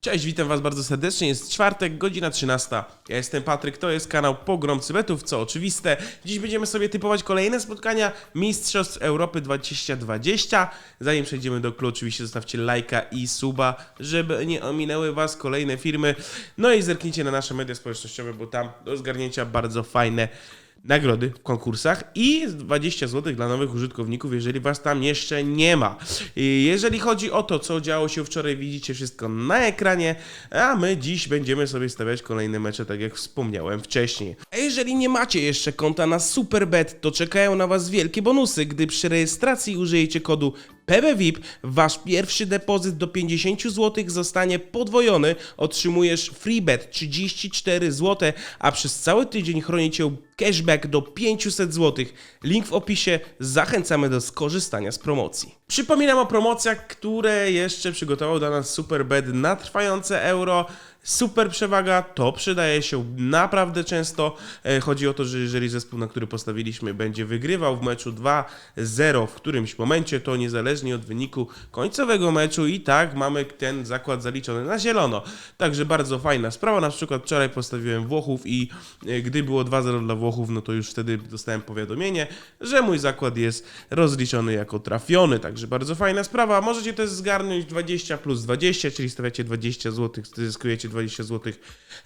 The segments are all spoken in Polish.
Cześć, witam was bardzo serdecznie. Jest czwartek, godzina 13. Ja jestem Patryk, to jest kanał Pogromcy Betów, co oczywiste. Dziś będziemy sobie typować kolejne spotkania Mistrzostw Europy 2020. Zanim przejdziemy do klu, oczywiście zostawcie lajka i suba, żeby nie ominęły was kolejne firmy. No i zerknijcie na nasze media społecznościowe, bo tam do zgarnięcia bardzo fajne nagrody w konkursach i 20 zł dla nowych użytkowników, jeżeli was tam jeszcze nie ma. Jeżeli chodzi o to, co działo się wczoraj, widzicie wszystko na ekranie, a my dziś będziemy sobie stawiać kolejne mecze, tak jak wspomniałem wcześniej. A jeżeli nie macie jeszcze konta na Superbet, to czekają na was wielkie bonusy, gdy przy rejestracji użyjecie kodu PBVIP, wasz pierwszy depozyt do 50 zł zostanie podwojony, otrzymujesz freebet 34 zł, a przez cały tydzień chroni cię cashback do 500 zł. Link w opisie, zachęcamy do skorzystania z promocji. Przypominam o promocjach, które jeszcze przygotował dla nas Superbet na trwające euro. Super przewaga, to przydaje się naprawdę często. E, Chodzi o to, że jeżeli zespół, na który postawiliśmy, będzie wygrywał w meczu 2-0 w którymś momencie, to niezależnie od wyniku końcowego meczu i tak mamy ten zakład zaliczony na zielono. Także bardzo fajna sprawa. Na przykład wczoraj postawiłem Włochów i e, gdy było 2-0 dla Włochów, no to już wtedy dostałem powiadomienie, że mój zakład jest rozliczony jako trafiony. Także bardzo fajna sprawa. Możecie też zgarnąć 20 plus 20, czyli stawiacie 20 zł, zyskujecie 20 zł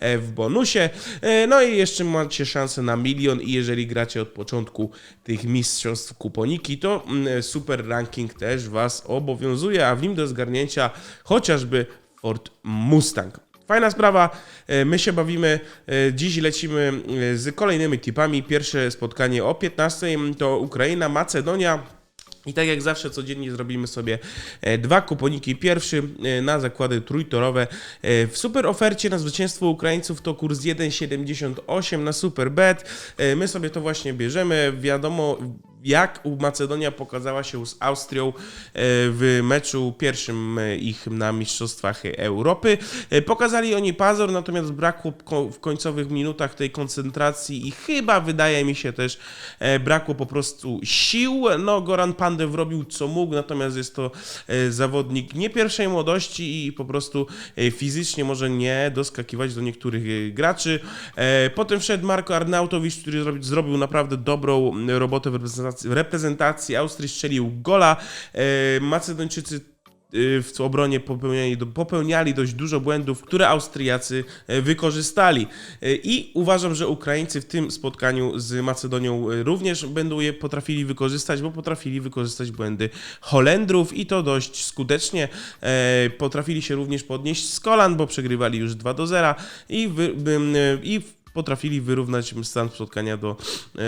w bonusie. E, No i jeszcze macie szansę na milion i jeżeli gracie od początku tych mistrzostw kuponiki, to mm, super ranking też Was obowiązuje, a w nim do zgarnięcia chociażby Ford Mustang. Fajna sprawa, e, my się bawimy. E, Dziś lecimy e, z kolejnymi tipami. Pierwsze spotkanie o 15 to Ukraina, Macedonia. I tak jak zawsze codziennie zrobimy sobie e, dwa kuponiki. Pierwszy e, na zakłady trójtorowe. E, W super ofercie na zwycięstwo Ukraińców to kurs 1,78 na super bet. My sobie to właśnie bierzemy. Wiadomo jak Macedonia pokazała się z Austrią e, w meczu pierwszym e, ich na Mistrzostwach Europy. E, Pokazali oni pazur, natomiast brakło w końcowych minutach tej koncentracji i chyba wydaje mi się też brakło po prostu sił. No Goran Pandew robił co mógł, natomiast jest to zawodnik nie pierwszej młodości i po prostu fizycznie może nie doskakiwać do niektórych graczy. Potem wszedł Marko Arnautowicz, który zrobi- zrobił naprawdę dobrą robotę w reprezentacji, reprezentacji Austrii, strzelił gola. E, Macedończycy y, w obronie popełniali, popełniali dość dużo błędów, które Austriacy e, wykorzystali. E, I uważam, że Ukraińcy w tym spotkaniu z Macedonią e, również będą je potrafili wykorzystać, bo potrafili wykorzystać błędy Holendrów i to dość skutecznie. E, Potrafili się również podnieść z kolan, bo przegrywali już 2 do 0 i, wy, e, i potrafili wyrównać stan spotkania do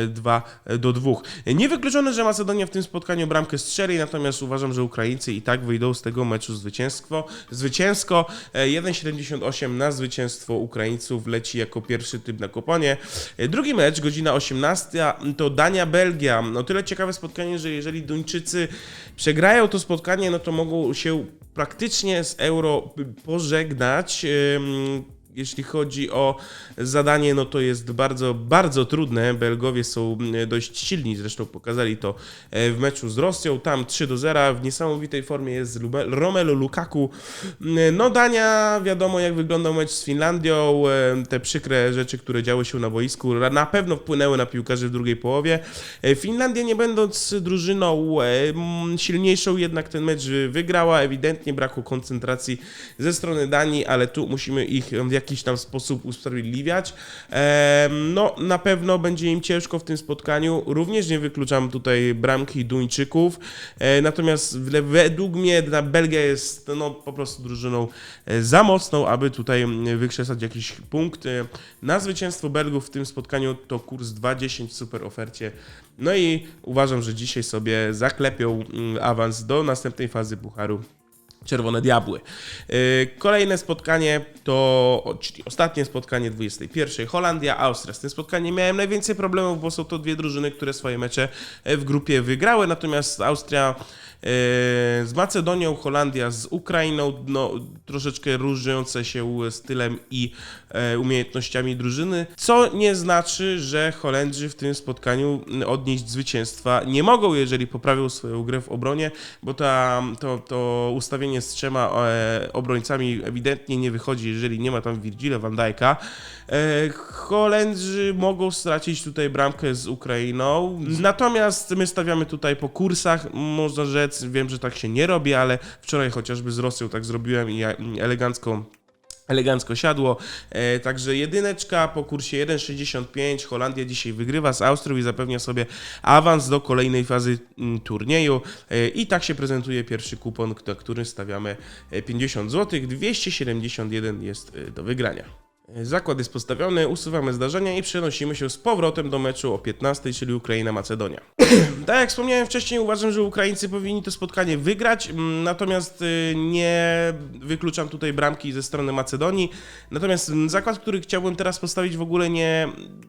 2 do 2. Niewykluczone, że Macedonia w tym spotkaniu bramkę strzeli, natomiast uważam, że Ukraińcy i tak wyjdą z tego meczu zwycięstwo. Zwycięsko E, 1,78 na zwycięstwo Ukraińców leci jako pierwszy typ na kuponie. E, Drugi mecz, godzina 18, to Dania-Belgia. No tyle ciekawe spotkanie, że jeżeli Duńczycy przegrają to spotkanie, no to mogą się praktycznie z Euro pożegnać. Jeśli chodzi o zadanie, no to jest bardzo, bardzo trudne. Belgowie są mm, dość silni, zresztą pokazali to e, w meczu z Rosją. Tam 3 do 0 w niesamowitej formie jest Romelu Lukaku. Mm, No Dania, wiadomo jak wyglądał mecz z Finlandią. e, Te przykre rzeczy, które działy się na boisku, na pewno wpłynęły na piłkarzy w drugiej połowie. E, Finlandia nie będąc drużyną e, mm, silniejszą, jednak ten mecz wygrała. Ewidentnie brakło koncentracji ze strony Danii, ale tu musimy ich w jakiś tam sposób usprawiedliwiać. No, na pewno będzie im ciężko w tym spotkaniu. Również nie wykluczam tutaj bramki Duńczyków. E, Natomiast według mnie ta Belgia jest no, po prostu drużyną e, za mocną, aby tutaj mm, wykrzesać jakiś punkt. E, Na zwycięstwo Belgów w tym spotkaniu to kurs 2,10 w super ofercie. No i uważam, że dzisiaj sobie zaklepią mm, awans do następnej fazy Pucharu. Czerwone Diabły. Yy, Kolejne spotkanie to, czyli ostatnie spotkanie 21. Holandia, Austria. Z tym spotkaniem miałem najwięcej problemów, bo są to dwie drużyny, które swoje mecze e, w grupie wygrały, natomiast Austria e, z Macedonią, Holandia z Ukrainą, no troszeczkę różniące się stylem i e, umiejętnościami drużyny, co nie znaczy, że Holendrzy w tym spotkaniu odnieść zwycięstwa nie mogą, jeżeli poprawią swoją grę w obronie, bo ta, to, to ustawienie z trzema e, obrońcami ewidentnie nie wychodzi, jeżeli nie ma tam Virgila van Dijk'a. E, Holendrzy mogą stracić tutaj bramkę z Ukrainą, natomiast my stawiamy tutaj po kursach, można rzec, wiem, że tak się nie robi, ale wczoraj chociażby z Rosją tak zrobiłem i elegancko elegancko siadło. E, także jedyneczka po kursie 1,65. Holandia dzisiaj wygrywa z Austrią i zapewnia sobie awans do kolejnej fazy mm, turnieju. E, I tak się prezentuje pierwszy kupon, na który stawiamy e, 50 zł. 271 jest e, do wygrania. Zakład jest postawiony, usuwamy zdarzenia i przenosimy się z powrotem do meczu o 15, czyli Ukraina-Macedonia. tak jak wspomniałem wcześniej, uważam, że Ukraińcy powinni to spotkanie wygrać, mm, natomiast y, nie wykluczam tutaj bramki ze strony Macedonii. Natomiast zakład, który chciałbym teraz postawić, w ogóle nie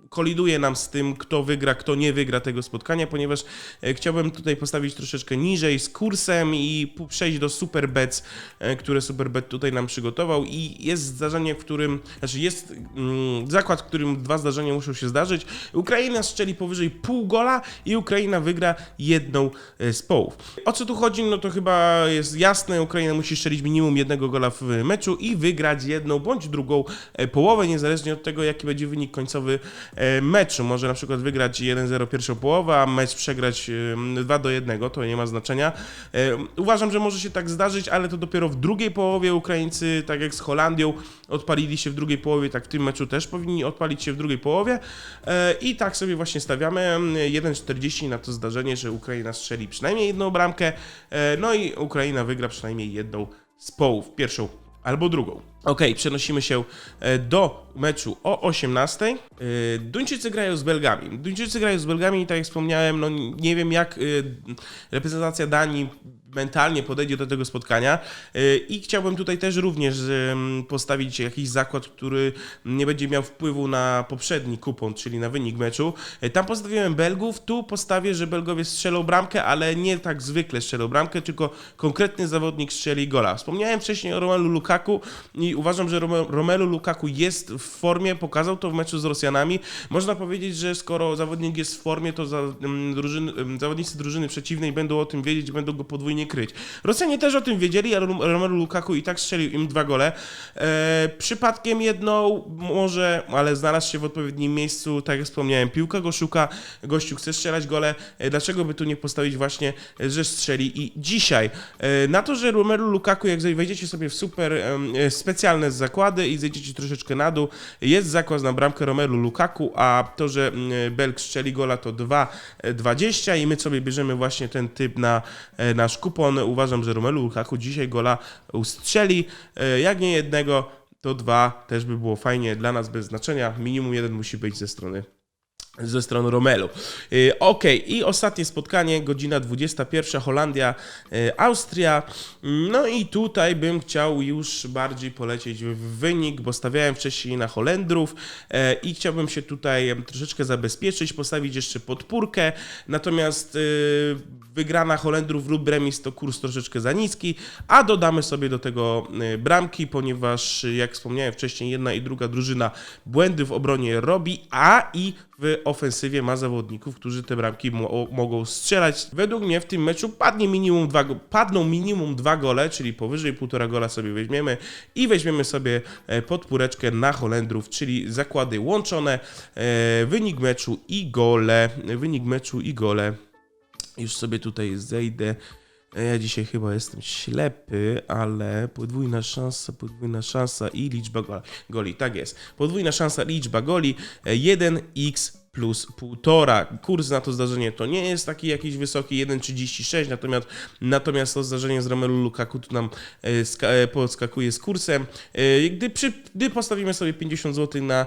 koliduje nam z tym, kto wygra, kto nie wygra tego spotkania, ponieważ e, chciałbym tutaj postawić troszeczkę niżej z kursem i przejść do super bets, e, które super bet tutaj nam przygotował i jest zdarzenie, w którym, znaczy jest mm, zakład, w którym dwa zdarzenia muszą się zdarzyć. Ukraina strzeli powyżej pół gola i Ukraina wygra jedną e, z połów. O co tu chodzi? No to chyba jest jasne, Ukraina musi strzelić minimum jednego gola w meczu i wygrać jedną bądź drugą e, połowę, niezależnie od tego, jaki będzie wynik końcowy e, meczu. Może na przykład wygrać 1-0 pierwszą połowę, a mecz przegrać e, 2 do 1, to nie ma znaczenia. E, Uważam, że może się tak zdarzyć, ale to dopiero w drugiej połowie Ukraińcy, tak jak z Holandią, odpalili się w drugiej połowie, tak w tym meczu też powinni odpalić się w drugiej połowie. E, I tak sobie właśnie stawiamy mm, 1,40 na to zdarzenie, że Ukraina strzeli przynajmniej jedną bramkę, e, no i Ukraina wygra przynajmniej jedną z połów, pierwszą albo drugą. Ok, przenosimy się e, do meczu o 18. E, Duńczycy grają z Belgami. Duńczycy grają z Belgami i tak jak wspomniałem, no nie wiem jak e, reprezentacja Danii mentalnie podejdzie do tego spotkania i chciałbym tutaj też również postawić jakiś zakład, który nie będzie miał wpływu na poprzedni kupon, czyli na wynik meczu. Tam postawiłem Belgów, tu postawię, że Belgowie strzelą bramkę, ale nie tak zwykle strzelą bramkę, tylko konkretny zawodnik strzeli gola. Wspomniałem wcześniej o Romelu Lukaku i uważam, że Rome- Romelu Lukaku jest w formie, pokazał to w meczu z Rosjanami. Można powiedzieć, że skoro zawodnik jest w formie, to za, mm, drużyny, mm, zawodnicy drużyny przeciwnej będą o tym wiedzieć, będą go podwójnie kryć. Rosjanie też o tym wiedzieli, ale Rom- Romelu Lukaku i tak strzelił im dwa gole. E, przypadkiem jedną może, ale znalazł się w odpowiednim miejscu, tak jak wspomniałem, piłka go szuka, gościu chce strzelać gole, e, dlaczego by tu nie postawić właśnie, e, że strzeli i dzisiaj. E, na to, że Romelu Lukaku, jak wejdziecie sobie w super em, e, specjalne zakłady i zejdziecie troszeczkę na dół, jest zakład na bramkę Romelu Lukaku, a to, że mm, Belg strzeli gola to 2,20 i my sobie bierzemy właśnie ten typ na e, nasz kupon. Uważam, że Romelu Lukaku dzisiaj gola ustrzeli, e, jak nie jednego, to dwa też by było fajnie dla nas bez znaczenia. Minimum jeden musi być ze strony ze strony Romelu. Y, Ok, i ostatnie spotkanie, godzina 21, Holandia, y, Austria. No i tutaj bym chciał już bardziej polecieć w wynik, bo stawiałem wcześniej na Holendrów e, i chciałbym się tutaj troszeczkę zabezpieczyć, postawić jeszcze podpórkę. Natomiast y, wygrana Holendrów lub remis to kurs troszeczkę za niski, a dodamy sobie do tego y, bramki, ponieważ y, jak wspomniałem wcześniej, jedna i druga drużyna błędy w obronie robi, a i w ofensywie ma zawodników, którzy te bramki mo- mogą strzelać. Według mnie w tym meczu padnie minimum dwa, padną minimum dwa gole, czyli powyżej półtora gola sobie weźmiemy i weźmiemy sobie e, podpóreczkę na Holendrów, czyli zakłady łączone, e, wynik meczu i gole, wynik meczu i gole. Już sobie tutaj zejdę. E, Ja dzisiaj chyba jestem ślepy, ale podwójna szansa, podwójna szansa i liczba go- goli. Tak jest. Podwójna szansa, liczba goli. e, 1x plus 1,5. Kurs na to zdarzenie to nie jest taki jakiś wysoki, 1,36, natomiast, natomiast to zdarzenie z Romelu Lukaku tu nam e, e, podskakuje z kursem. E, Gdy, przy, gdy postawimy sobie 50 zł na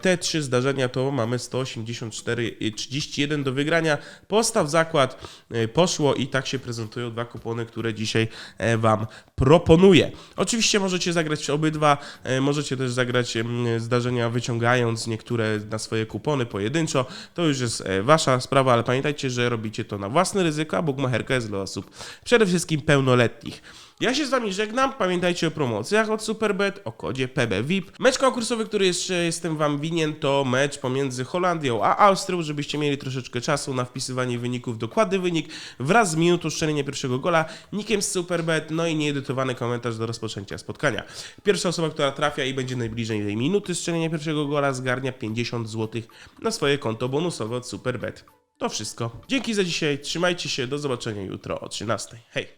te trzy zdarzenia, to mamy 184,31 do wygrania. Postaw zakład, poszło i tak się prezentują dwa kupony, które dzisiaj Wam proponuję. Oczywiście możecie zagrać obydwa, możecie też zagrać zdarzenia wyciągając niektóre na swoje kupony pojedynczo. To już jest e, Wasza sprawa, ale pamiętajcie, że robicie to na własne ryzyko, a bukmacherka jest dla osób przede wszystkim pełnoletnich. Ja się z wami żegnam, pamiętajcie o promocjach od Superbet, o kodzie PBVIP. Mecz konkursowy, który jeszcze jestem wam winien, to mecz pomiędzy Holandią a Austrią, żebyście mieli troszeczkę czasu na wpisywanie wyników, dokładny wynik wraz z minutą strzelenia pierwszego gola, nikiem z Superbet, no i nieedytowany komentarz do rozpoczęcia spotkania. Pierwsza osoba, która trafia i będzie najbliżej tej minuty strzelenia pierwszego gola, zgarnia 50 zł na swoje konto bonusowe od Superbet. To wszystko. Dzięki za dzisiaj, trzymajcie się, do zobaczenia jutro o 13. Hej!